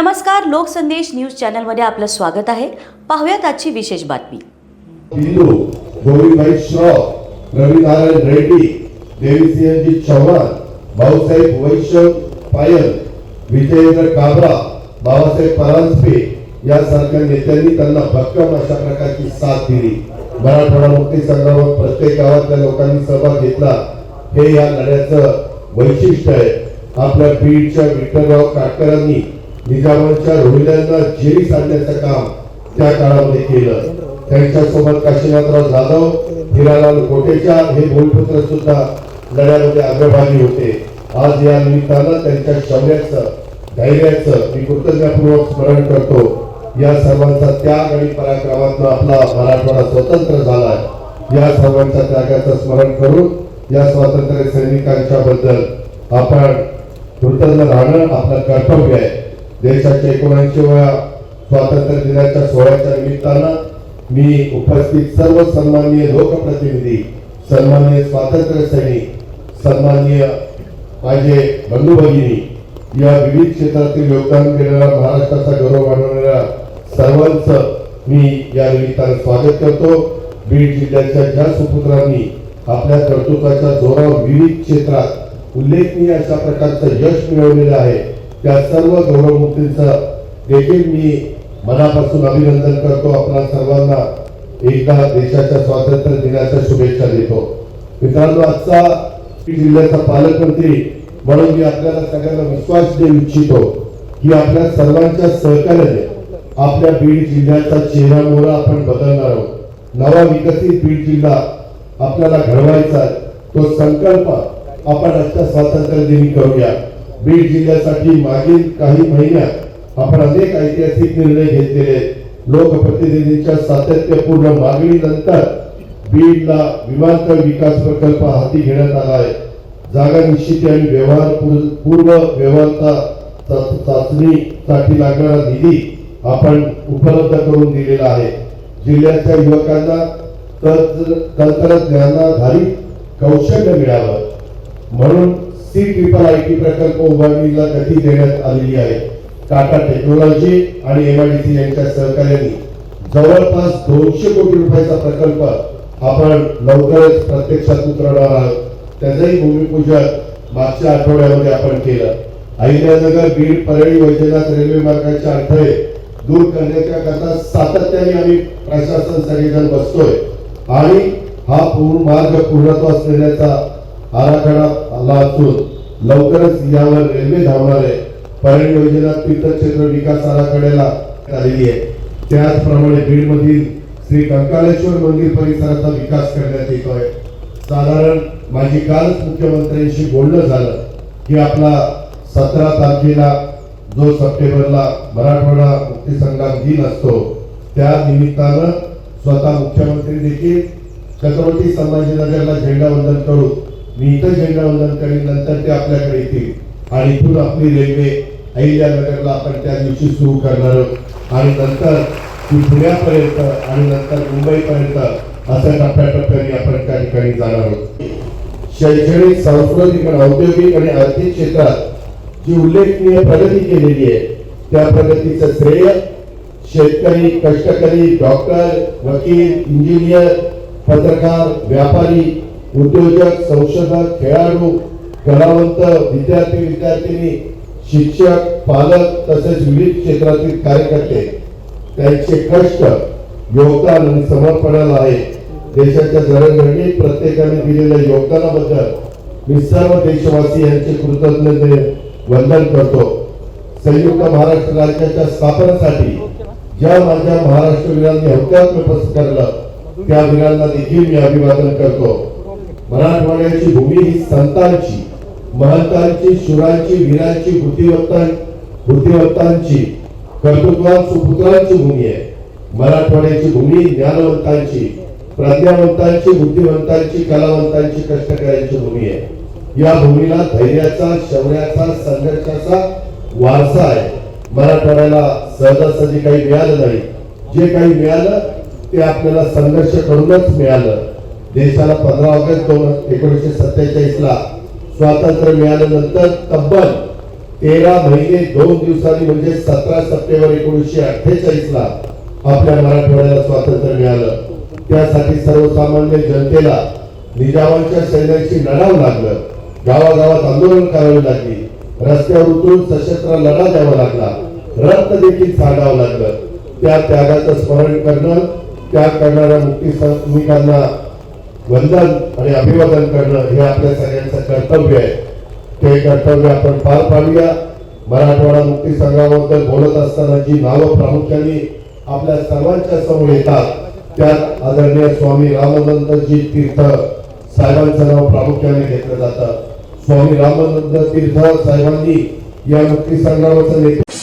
नमस्कार लोकसंदेश न्यूज चॅनलमध्ये आपलं स्वागत आहे. पाहुयात आजची विशेष बातमी. बिंदू गोविंदभाई श्रॉफ रविनारायण रेड्डी देवीसिंहजी चव्हाण भाऊसाहेब वैश्य पायल विजयेंद्र काबरा बाबासाहेब परांजपे यासारख्या नेत्यांनी त्यांना भक्कम अशा प्रकारची साथ दिली. मराठवाडा मुक्ती संग्रामात प्रत्येक गावातल्या लोकांनी सहभाग घेतला. हे या लढ्याचं वैशिष्ट्य आहे. आपल्या बीडच्या विठ्ठलराव काटकरांनी निजामांच्या रोहिल्यांना जेरी सांडण्याचं काम त्या काळामध्ये केलं. त्यांच्यासोबत काशीनाथराव जाधव हिरालाल कोटेचा हे भूलपुत्र सुद्धा लढ्यामध्ये अग्रभागी होते. आज या निमित्तानं त्यांच्या शौर्याचं धैर्याचं मी कृतज्ञपूर्वक स्मरण करतो. या सर्वांचा त्याग आणि पराक्रमातून आपला मराठवाडा स्वतंत्र झाला या सर्वांच्या त्यागाचं स्मरण करून या स्वातंत्र्य सैनिकांच्या बद्दल आपण कृतज्ञ राहणं आपलं कर्तव्य आहे. देशाच्या एकोणऐंशीव्या स्वातंत्र्य दिनाच्या सोहळ्याच्या निमित्तानं मी उपस्थित सर्व सन्माननीय लोकप्रतिनिधी सन्माननीय स्वातंत्र्य सैनिक सन्माननीय माझे बंधू भगिनी या विविध क्षेत्रातील योगदान केलेल्या महाराष्ट्राचा गौरव वाढवणाऱ्या सर्वांचं मी या निमित्तानं स्वागत करतो. बीड जिल्ह्याच्या ज्या सुपुत्रांनी आपल्या कर्तृत्वाच्या जोरावर विविध क्षेत्रात उल्लेखनीय अशा प्रकारचं यश मिळवलेलं आहे त्या सर्व गौरवमूर्तींचं देखील मी मनापासून अभिनंदन करतो. आपल्या सर्वांना एकदा देशाच्या स्वातंत्र्य दिनाच्या शुभेच्छा देतो. मित्रांनो आजचा जिल्ह्याचा पालकमंत्री म्हणून मी आपल्याला सगळ्यांना विश्वास देऊ इच्छितो की आपल्या सर्वांच्या सहकार्याने आपल्या बीड जिल्ह्याचा चेहरा मोहरा आपण बदलणार आहोत. नवा विकसित बीड जिल्हा आपल्याला घडवायचा तो संकल्प आपण आजच्या स्वातंत्र्य दिनी करूया. बीड जिल्ह्यासाठी मागील काही महिन्यात आपण अनेक ऐतिहासिक निर्णय घेतलेले लोकप्रतिनिधींच्या सातत्यपूर्ण मागणीनंतर बीडला विमानतळ विकास प्रकल्प हाती घेण्यात आला आहे. जागा निश्चिती आणि व्यवहार पूर्व- व्यवहारता चाचणीसाठी लागणारा निधी आपण उपलब्ध करून दिलेला आहे. जिल्ह्याच्या युवकांना तंत्र- तंत्रज्ञानाधारित कौशल्य मिळावं. म्हणून सी पीपल आय टी प्रकल्प उभारणीला गती देण्यात आलेली आहे. टाटा टेक्नॉलॉजी आणि एमआयडीसी यांच्या सहकार्याने जवळपास दोनशे कोटी रुपयाचा प्रकल्प आपण लवकरच प्रत्यक्षात उतरवणार आहोत. त्याचंही भूमिपूजन मागच्या आठवड्यामध्ये आपण केलं. अहिल्यानगर बीड परळी वैद्यनाथ रेल्वे मार्गाचे अडथळे दूर करण्याच्या करता सातत्याने आम्ही प्रशासन सगळेजण बसतोय. आणि हा पूर्ण मार्ग पूर्णत्वास असलेल्याचा आराखडा आला असून लवकरच यावर रेल्वे धावणार आहे पर्यटन योजना तीर्थक्षेत्र विकास आराखड्याला आलेली आहे. त्याचप्रमाणे बीड मधील श्री कंकालेश्वर मंदिर परिसराचा विकास करण्यात आहे. साधारण माझी कालच मुख्यमंत्र्यांशी बोलणं झालं की आपला सतरा तारखेला जो सप्टेंबरला मराठवाडा मुक्ती संग्राम दिन असतो त्या निमित्तानं स्वतः मुख्यमंत्री देखील छत्रपती संभाजीनगरला झेंडा वंदन करून मी इथं झेंडा वंदन करीन नंतर ते आपल्याकडे येतील. आणि इथून आपली रेल्वे अहिल्यानगरला आपण त्या दिवशी सुरू करणार आहोत. आणि नंतर ती पुण्यापर्यंत आणि नंतर मुंबईपर्यंत असं टप्प्याटप्प्याने आपण त्या ठिकाणी जाणार आहोत. शैक्षणिक सांस्कृतिक आणि औद्योगिक आणि आर्थिक क्षेत्रात जी उल्लेखनीय प्रगती केलेली आहे त्या प्रगतीचं श्रेय शेतकरी कष्टकरी डॉक्टर वकील इंजिनियर पत्रकार व्यापारी उद्योजक संशोधक खेळाडू कलावंत विद्यार्थी विद्यार्थिनी शिक्षक पालक तसेच विविध क्षेत्रातील कार्यकर्ते त्यांचे कष्ट योगदान आणि समर्पणाला आहे. देशाच्या जडणघडणीत प्रत्येकाने दिलेल्या योगदानाबद्दल मी सर्व देशवासी यांचे कृतज्ञते वंदन करतो. संयुक्त महाराष्ट्र राज्याच्या स्थापनेसाठी ज्या माझ्या महाराष्ट्र वीरांनी हत्यात्म करलं त्या वीरांना देखील मी अभिवादन करतो. मराठवाड्याची भूमी ही संतांची महंतांची शुरांची वीरांची बुद्धिवत्तां बुद्धिवत्तांची कर्तृत्वान सुपुत्रांची भूमी आहे. मराठवाड्याची भूमी ज्ञानवंतांची प्रज्ञावंतांची बुद्धिवंतांची कलावंतांची कष्टकऱ्यांची भूमी आहे. या भूमीला धैर्याचा शौर्याचा संघर्षाचा वारसा आहे. मराठवाड्याला सहजासहजी काही मिळालं नाही. जे काही मिळालं ते आपल्याला संघर्ष करूनच मिळालं. देशाला पंधरा ऑगस्ट दोन एकोणीसशे सत्तेचाळीस ला स्वातंत्र्य मिळाल्यानंतर तब्बल तेरा महिने दोन दिवसांनी म्हणजे सतरा सप्टेंबर एकोणीसशे अठ्ठेचाळीस ला आपल्या मराठवाड्याला स्वातंत्र्य मिळालं. त्यासाठी सर्वसामान्य जनतेला निजामांच्या सैन्याशी लढावं लागलं. गावागावात आंदोलन करावी लागली. रस्त्यावर उतरून सशस्त्र लढा द्यावा लागला. रक्त देखील सांगावं लागलं. त्या त्यागाचं स्मरण करणं त्याग करणाऱ्या मुक्ती सैनिकांना वंदन आणि अभिवादन करणं हे आपल्या सगळ्यांचं कर्तव्य आहे. ते कर्तव्य आपण पार पाडूया. मराठवाडा मुक्ती संघाबद्दल बोलत असताना जी नावं प्रामुख्याने आपल्या सर्वांच्या समोर येतात त्यात आदरणीय स्वामी रामानंदजी तीर्थ साहेबांचं नाव प्रामुख्याने घेतलं जातं. स्वामी रामानंद तीर्थ साहेबांनी या मुक्ती संग्रामाचं नेतृत्व